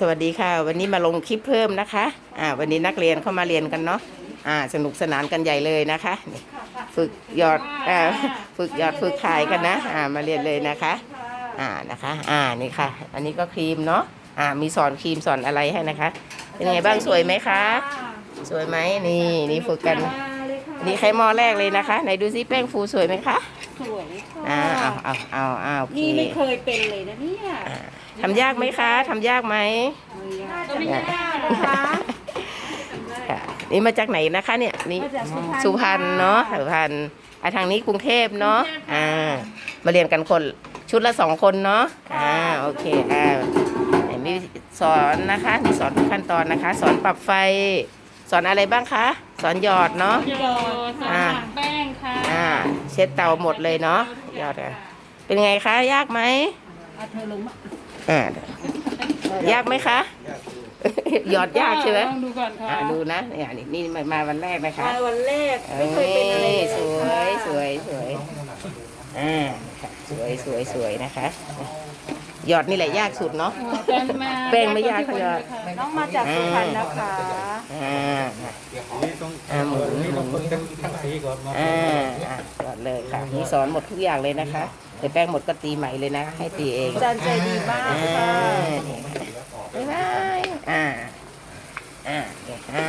สวัสดีค่ะ วันนี้มาลงคลิปเพิ่มนะคะอ่าวันนี้นักเรียนเข้ามาเรียนกันเนาะอ่าสนุกสนานกันใหญ่เลยนะคะนี่ฝึกหยอดอ่าฝึกหยอดฝึกขายกันนะอ่ามาเรียนเลยนะคะอ่านะคะอ่านี่ค่ะ อันนี้ก็ครีมเนาะอ่ามีสอนครีมสอนอะไรให้นะคะ เป็นไงบ้างสวยไหมคะ สวยไหมนี่นี่ฝึกกันนี่ใครมอแรกเลยนะคะไหนดูซิแป้งฟูสวยไหมคะสวยค่ะอ่าเอาเอาเอาเอาโอเคนี่ไม่เคยเป็นเลยนะเนี่ยอ่า ทำยากไหมคะทำยากไหมก็ไม่ยากนะคะค่ะนี่มาจากไหนนะคะเนี่ยนี่มาจากสุพรรณเนาะสุพรรณอะทางนี้กรุงเทพเนาะอ่ามาเรียนกันคนชุดละสองคนเนาะอ่าโอเคอ่าไหนมีสอนนะคะมีสอนทุกขั้นตอนนะคะ สอนปรับไฟ สอนอะไรบ้างคะ สอนหยอดเนาะหยอดอ่าแป้งค่ะอ่าเช็ดเตาหมดเลยเนาะหยอดอะเป็นไงคะยากไหมเอาเธอลงมา อ่ายากไหมคะ หยอดยากใช่ไหมลองดูก่อนค่ะอ่าดูนะเนี่ยนี่นี่มามาวันแรกนะคะ มาวันแรกเอ้ไม่เคยเป็นอะไรยเลยสวย สวย สวยอ่าค่ะสวย สวย สวยนะคะ หยอดนี่แหละยากสุดเนาะ แป้งมาแป้งไม่ยากค่ะหยอดน้องมาจากสุพรรณนะคะอ่านี่ต้องอ่าหมุนนี่หต้องมุฝึนกทั้งทั้งสีก่อนมาอ่าอ่าหยอดเลยค่ะ มีสอนหมดทุกอย่างเลยนะคะ แต่แป้งหมดก็ตีใหม่เลยนะ ให้ตีเองอาจารย์ใจดีมากอ่าค่ะนี่บ๊ายบายอ่าอ่าเนี่ยอ่า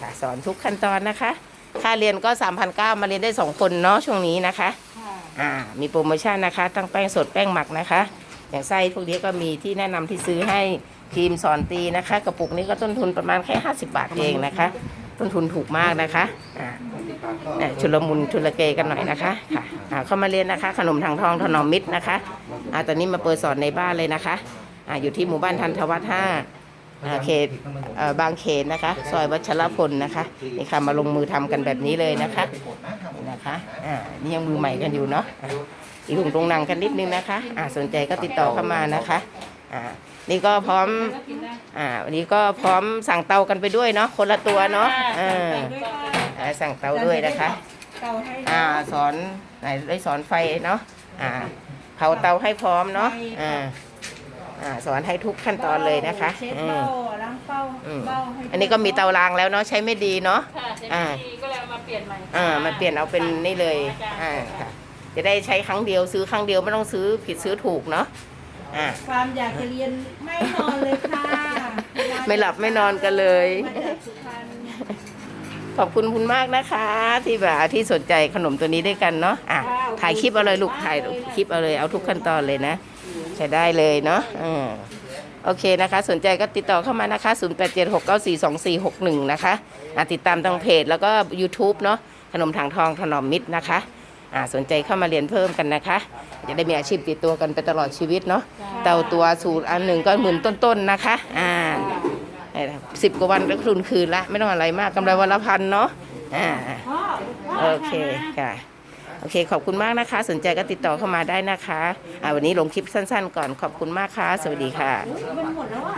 ค่ะสอนทุกขั้นตอนนะคะ ค่าเรียนก็ 3,900 มาเรียนได้ 2 คนเนาะช่วงนี้นะคะค่ะอ่ามีโปรโมชั่นนะคะ ตั้งแป้งสดแป้งหมักนะคะ อย่างไส้พวกนี้ก็มีที่แนะนำที่ซื้อให้ครีมสอนตีนะคะ กระปุกนี้ก็ต้นทุนประมาณแค่ 50 บาทเองนะคะ ต้นทุนถูกมากนะคะอ่า เนี่ยชุลมุนชุลเกกันหน่อยนะคะค่ะอ่าเข้ามาเรียนนะคะ ขนมทางทองถนอมมิตรนะคะอ่าตอนนี้มาเปิดสอนในบ้านเลยนะคะอ่าอยู่ที่หมู่บ้านทันทวัฒน์ห้าอ่าเขตเอ่อบางเขนนะคะ ซอยวัชรพลนะคะนี่ค่ะมาลงมือทำกันแบบนี้เลยนะคะนี่นะคะอ่านี่ยังมือใหม่กันอยู่เนาะอะอีกหลงตรงนังกันนิดนึงนะคะอ่าสนใจก็ติดต่อเข้ามานะคะอ่านี่ก็พร้อม อ่าวันนี้ก็พร้อมสั่งเตากันไปด้วยเนาะคนละตัวเนาะอ่าอ่า สั่งเตาด้วยนะคะเตาให้อ่าสอนไหนได้สอนไฟเนาะอ่าเผาเตาให้พร้อมเนาะอ่าอ่าสอนให้ทุกขั้นตอนเลยนะคะเช็ดอืเบ้ามล้างเป้าอืมเบ้าให้อันนี้ก็มีเตารางแล้วเนาะใช้ไม่ดีเนาะค่ะเช็ดอ่าดีก็เลยเอามาเปลี่ยนใหม่อ่ามาเปลี่ยนเอาเป็นนี่เลยอ่าค่ะจะได้ใช้ครั้งเดียวซื้อครั้งเดียวไม่ต้องซื้อผิดซื้อถูกเนาะอ่าความอยากจะเรียนไม่นอนเลยค่ะ ไม่หลับไม่นอนกันเลย ขอบคุณคุณมากนะคะ ที่แบบที่สนใจขนมตัวนี้ด้วยกันเนาะอะถ่ายคลิปเอาเลยลูกถ่ายคลิปเอาเลยเอาทุกขั้นตอนเลยนะ ใช้ได้เลยเนาะอืมโอเคนะคะ สนใจก็ติดต่อเข้ามานะคะ 0876942461 นะคะอะติดตามทางเพจแล้วก็ YouTube เนาะขนมถังทองถนอมมิตรนะคะอะสนใจเข้ามาเรียนเพิ่มกันนะคะ จะได้มีอาชีพติดตัวกันไปตลอดชีวิตเนาะเตาตัวสูตรอันหนึ่งก็หมื่นต้นๆนะคะอ่า สิบกว่าวันก็ทุนคืนละไม่ต้องอะไรมากกำไรวันละพันเนาะอ่าโอเคค่ะโอเค ขอบคุณมากนะคะ สนใจก็ติดต่อเข้ามาได้นะคะอ่าวันนี้ลงคลิปสั้นๆ ก่อนขอบคุณมากค่ะ สวัสดีค่ะมันหมดแล้วอะ